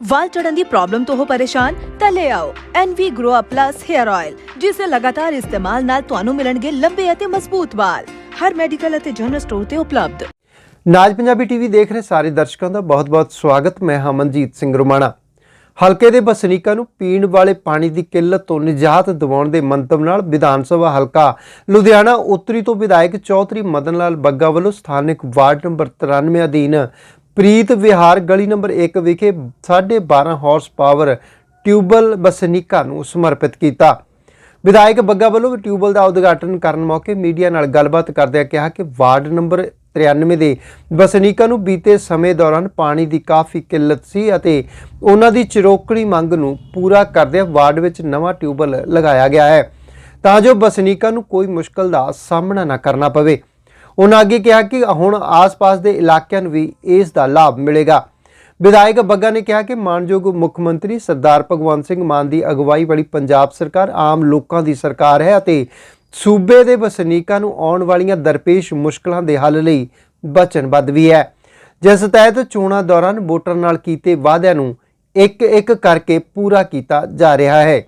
ਵਾਲ ਝੜਨ ਦੀ problem ਤੋਂ ਹੋ ਪਰੇਸ਼ਾਨ, ਤਾਂ ਲੈ ਆਓ NV Grow Up Plus Hair Oil ਜਿਸ ਦੇ ਲਗਾਤਾਰ ਇਸਤੇਮਾਲ ਨਾਲ ਤੁਹਾਨੂੰ ਮਿਲਣਗੇ ਲੰਬੇ ਅਤੇ ਮਜ਼ਬੂਤ ਵਾਲ। ਹਰ ਮੈਡੀਕਲ ਅਤੇ ਜਨਰਲ ਸਟੋਰ ਤੇ ਉਪਲਬਧ। ਨਾਜ ਪੰਜਾਬੀ ਟੀਵੀ ਦੇਖ ਰਹੇ ਸਾਰੇ ਦਰਸ਼ਕਾਂ ਦਾ ਬਹੁਤ-ਬਹੁਤ ਸਵਾਗਤ। ਮੈਂ ਹਾਂ ਸਿੰਘ ਰੁਮਾਣਾ। ਹਲਕੇ ਦੇ ਵਸਨੀਕਾਂ ਨੂੰ ਪੀਣ ਵਾਲੇ ਪਾਣੀ ਦੀ ਕਿੱਲਤ ਤੋਂ ਨਿਜਾਤ ਦਿਵਾਉਣ ਦੇ ਮੰਤਵ ਨਾਲ ਵਿਧਾਨ ਸਭਾ ਹਲਕਾ ਲੁਧਿਆਣਾ ਉੱਤਰੀ ਤੋਂ ਵਿਧਾਇਕ ਚੌਧਰੀ ਮਦਨ ਲਾਲ ਬੱਗਾ ਵੱਲੋਂ ਸਥਾਨਕ ਵਾਰਡ ਨੰਬਰ 93 ਅਧੀਨ ਪ੍ਰੀਤ ਵਿਹਾਰ ਗਲੀ ਨੰਬਰ 1 ਵਿਖੇ 12.5 ਹਾਰਸ ਪਾਵਰ ਟਿਊਬਲ ਵਸਨੀਕਾਂ ਨੂੰ ਸਮਰਪਿਤ ਕੀਤਾ। ਵਿਧਾਇਕ ਬੱਗਾ ਵੱਲੋਂ ਟਿਊਬਲ ਦਾ ਉਦਘਾਟਨ ਕਰਨ ਮੌਕੇ ਮੀਡੀਆ ਨਾਲ ਗੱਲਬਾਤ ਕਰਦਿਆਂ ਕਿਹਾ ਕਿ ਵਾਰਡ ਨੰਬਰ 93 ਦੇ ਵਸਨੀਕਾਂ ਨੂੰ ਬੀਤੇ ਸਮੇਂ ਦੌਰਾਨ ਪਾਣੀ ਦੀ ਕਾਫੀ ਕਿੱਲਤ ਸੀ ਅਤੇ ਉਹਨਾਂ ਦੀ ਚਿਰੋਕਣੀ ਮੰਗ ਨੂੰ ਪੂਰਾ ਕਰਦਿਆਂ ਵਾਰਡ ਵਿੱਚ ਨਵਾਂ ਟਿਊਬਲ ਲਗਾਇਆ ਗਿਆ ਹੈ। ਤਾਂ ਜੋ ਵਸਨੀਕਾਂ ਨੂੰ ਕੋਈ ਮੁਸ਼ਕਲ ਦਾ ਸਾਹਮਣਾ ਨਾ ਕਰਨਾ ਪਵੇ। ਉਹਨਾਂ ਅੱਗੇ ਕਿਹਾ ਕਿ ਹੁਣ ਆਸ-ਪਾਸ ਦੇ ਇਲਾਕਿਆਂ ਨੂੰ ਵੀ ਇਸ ਦਾ ਲਾਭ ਮਿਲੇਗਾ। ਵਿਧਾਇਕ ਬੱਗਾ ਨੇ ਕਿਹਾ ਕਿ ਮਾਨਯੋਗ ਮੁੱਖ ਮੰਤਰੀ ਸਰਦਾਰ ਭਗਵੰਤ ਸਿੰਘ ਮਾਨ ਦੀ ਅਗਵਾਈ ਵਾਲੀ ਪੰਜਾਬ ਸਰਕਾਰ ਆਮ ਲੋਕਾਂ ਦੀ ਸਰਕਾਰ ਹੈ ਅਤੇ ਸੂਬੇ ਦੇ ਵਸਨੀਕਾਂ ਨੂੰ ਆਉਣ ਵਾਲੀਆਂ ਦਰਪੇਸ਼ ਮੁਸ਼ਕਲਾਂ ਦੇ ਹੱਲ ਲਈ ਵਚਨਬੱਧ ਵੀ ਹੈ। ਜਿਸ ਤਹਿਤ ਚੋਣਾਂ ਦੌਰਾਨ ਵੋਟਰ ਨਾਲ ਕੀਤੇ ਵਾਅਦਿਆਂ ਨੂੰ ਇੱਕ ਇੱਕ ਕਰਕੇ ਪੂਰਾ ਕੀਤਾ ਜਾ ਰਿਹਾ ਹੈ।